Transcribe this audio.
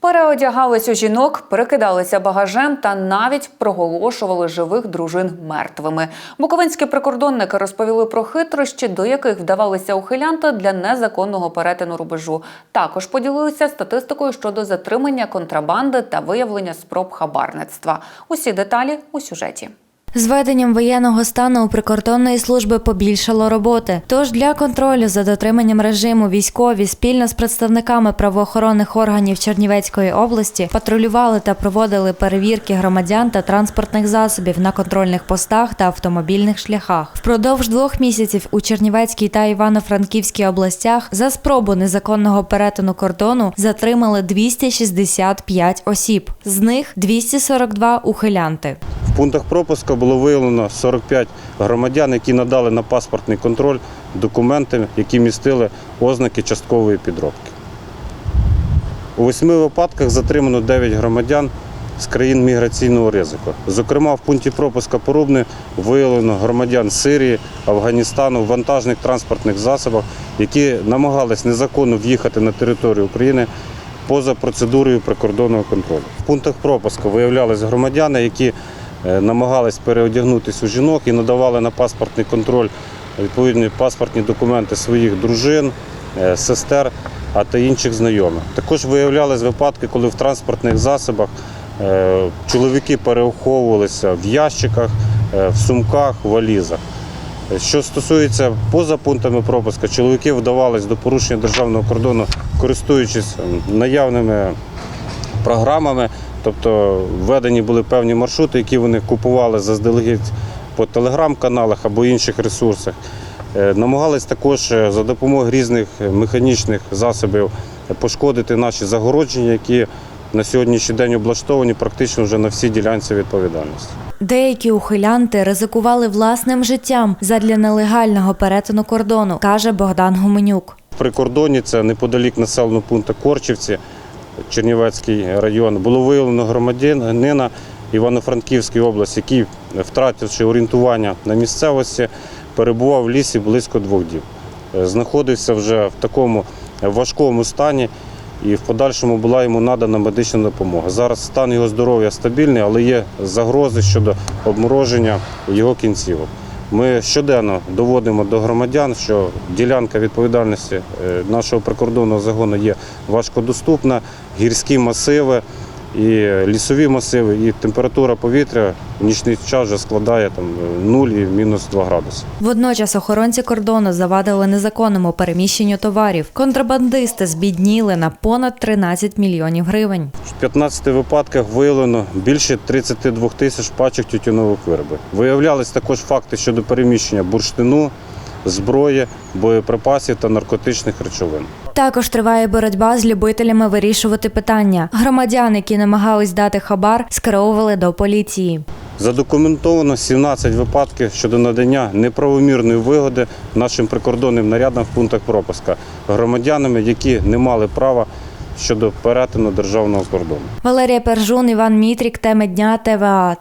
Переодягались у жінок, перекидалися багажем та навіть проголошували живих дружин мертвими. Буковинські прикордонники розповіли про хитрощі, до яких вдавалися ухилянти для незаконного перетину рубежу. Також поділилися статистикою щодо затримання контрабанди та виявлення спроб хабарництва. Усі деталі у сюжеті. З введенням воєнного стану у прикордонної служби побільшало роботи. Тож для контролю за дотриманням режиму військові спільно з представниками правоохоронних органів Чернівецької області патрулювали та проводили перевірки громадян та транспортних засобів на контрольних постах та автомобільних шляхах. Впродовж двох місяців у Чернівецькій та Івано-Франківській областях за спробу незаконного перетину кордону затримали 265 осіб. З них 242 ухилянти. Пунктах пропуску було виявлено 45 громадян, які надали на паспортний контроль документи, які містили ознаки часткової підробки. У восьми випадках затримано 9 громадян з країн міграційного ризику. Зокрема, в пункті пропуска Порубне виявлено громадян Сирії, Афганістану в вантажних транспортних засобах, які намагались незаконно в'їхати на територію України поза процедурою прикордонного контролю. В пунктах пропуску виявлялись громадяни, які намагались переодягнутися у жінок і надавали на паспортний контроль відповідні паспортні документи своїх дружин, е, сестер, а та інших знайомих. Також виявлялись випадки, коли в транспортних засобах е, чоловіки переховувалися в ящиках, е, в сумках, в валізах. Що стосується поза пунктами пропуска, чоловіки вдавались до порушення державного кордону, користуючись наявними програмами, тобто введені були певні маршрути, які вони купували заздалегідь по телеграм-каналах або інших ресурсах. Е, Намагались також е, за допомогою різних е, механічних засобів пошкодити наші загородження, які на сьогоднішній день облаштовані практично вже на всій ділянці відповідальності. Деякі ухилянти ризикували власним життям задля нелегального перетину кордону, каже Богдан Гуменюк. В прикордоні це неподалік населеного пункту Корчівці, Чернівецький район, було виявлено громадянина Івано-Франківської області, який, втративши орієнтування на місцевості, перебував в лісі близько двох діб. Е, Знаходився вже в такому важкому стані і в подальшому була йому надана медична допомога. Зараз стан його здоров'я стабільний, але є загрози щодо обмороження його кінцівок. Ми щоденно доводимо до громадян, що ділянка відповідальності е, нашого прикордонного загону є важкодоступна, гірські масиви і лісові масиви, і температура повітря в нічний час вже складає там 0 і мінус 2 градуси. Водночас охоронці кордону завадили незаконному переміщенню товарів. Контрабандисти збідніли на понад 13 мільйонів гривень. В 15 випадках виявлено більше 32 тисяч пачок тютюнових виробів. Виявлялись також факти щодо переміщення бурштину, зброї, боєприпасів та наркотичних речовин. Також триває боротьба з любителями вирішувати питання. Громадян, які намагались дати хабар, скеровували до поліції. Задокументовано 17 випадків щодо надання неправомірної вигоди нашим прикордонним нарядам в пунктах пропуска громадянами, які не мали права щодо перетину державного кордону. Валерія Пержун, Іван Мітрік, теми дня ТВА.